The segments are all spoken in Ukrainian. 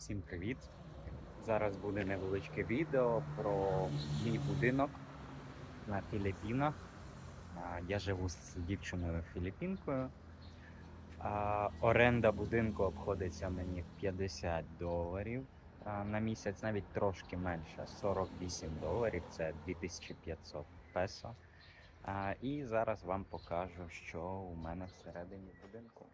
Всім привіт! Зараз буде невеличке відео про мій будинок на Філіппінах. Я живу з дівчиною філіппінкою. Оренда будинку обходиться мені в 50 доларів на місяць, навіть трошки менше 48 доларів, це 2500 песо. І зараз вам покажу, що у мене всередині будинку.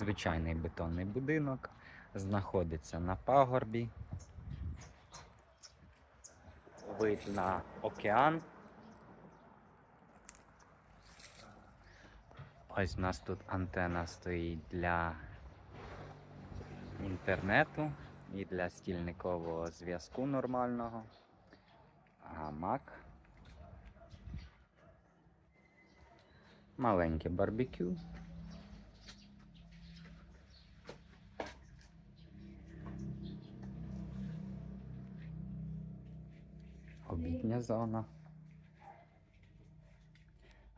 Звичайний бетонний будинок знаходиться на пагорбі. Вид на океан. Ось у нас тут антена стоїть для інтернету і для стільникового зв'язку нормального. Гамак. Маленьке барбекю. Обідня зона,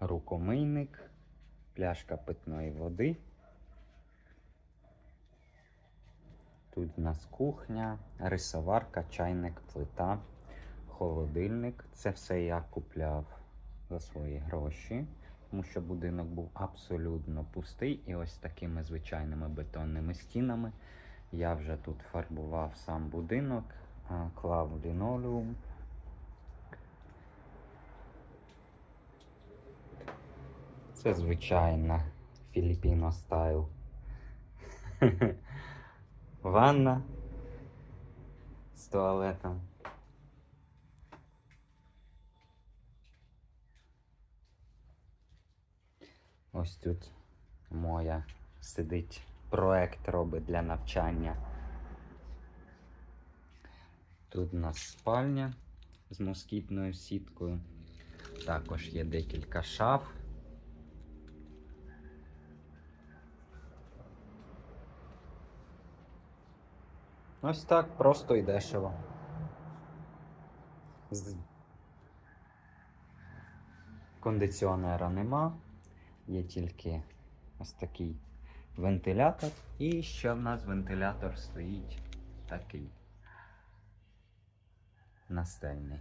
рукомийник, пляшка питної води. Тут в нас кухня, рисоварка, чайник, плита, холодильник. Це все я купляв за свої гроші, тому що будинок був абсолютно пустий і ось такими звичайними бетонними стінами. Я вже тут фарбував сам будинок, клав лінолеум. Це звичайна Філіппіно стайл. Ванна з туалетом. Ось тут моя сидить проект робить для навчання. Тут у нас спальня з москітною сіткою. Також є декілька шаф. Ось так просто і дешево. Кондиціонера нема, є тільки ось такий вентилятор. І ще в нас вентилятор стоїть такий настельний.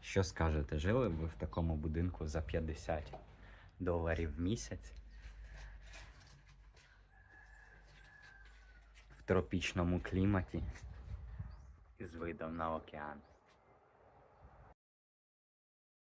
Що скажете, жили б ви в такому будинку за 50 доларів в місяць? Тропічному кліматі з видом на океан.